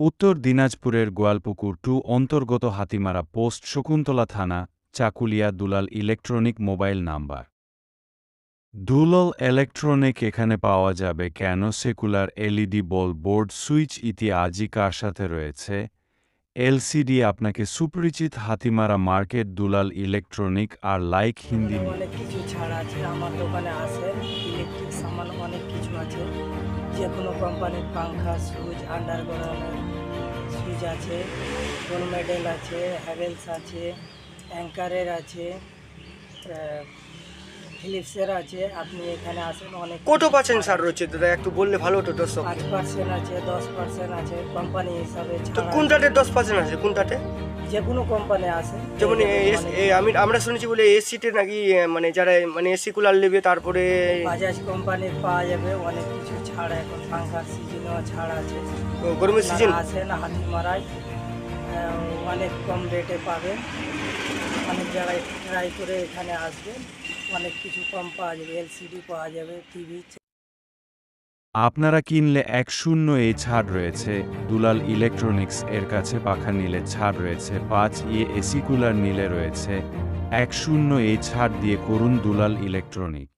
উত্তর দিনাজপুরের গোয়ালপুকুর টু অন্তর্গত হাতিমারা পোস্ট শকুন্তলা থানা, Chakulia Dulal electronic mobile number. Dulal electronic এখানে পাওয়া যাবে কেন? সেকুলার এলইডি বল বোর্ড সুইচ ইতি আজিকার সাথে রয়েছে? এলসিডি আপনাকে সুপরিচিত হাতিমারা মার্কেট, দুলাল ইলেকট্রনিক আর লাইক হিন্দি কিছু ছাড় আছে, আমার দোকানে আসে ইলেকট্রিক অনেক কিছু আছে। যে কোনো কোম্পানির পাংখা সুইচ আন্ডারগ্রাউন্ডের সুইচ আছে গোল মেডেল আছে, হ্যাভেলস আছে, অ্যাঙ্কারের আছে ফিলিপসের আছে আপনি এখানে আসেন অনেক কত পার্সেন্ট ছাড় রয়েছে দাদা? একটু বললে ভালো হতো দর্শক। পাঁচ পার্সেন্ট আছে দশ পার্সেন্ট আছে কোম্পানি হিসাবে তো কোনটাতে দশ পার্সেন্ট আছে? কোনটাতে? যে কোনো কোম্পানি আছে যেমন আমি আমরা শুনেছি বলে এসিতে নাকি মানে যারা মানে এসি কুলার নেবে তারপরে বাজাজ কোম্পানির পাওয়া যাবে অনেক কিছু ছাড় এখন পাঙ্খার সিজনেও ছাড় আছে। ও, গরমের সিজন আসেন হাতি মারায় অনেক কম রেটে পাবেন অনেক জায়গায় ট্রাই করে এখানে আসবেন অনেক কিছু কম পাওয়া যাবে এলসিডি পাওয়া যাবে টিভি আপনারা কিনলে এক শূন্য এ ছাড় রয়েছে, দুলাল ইলেকট্রনিক্স এর কাছে পাখা নিলে ছাড় রয়েছে, পাঁচ ইয়ে এসি কুলার নিলে রয়েছে, এক শূন্য এ ছাড় দিয়ে করুন দুলাল ইলেকট্রনিক।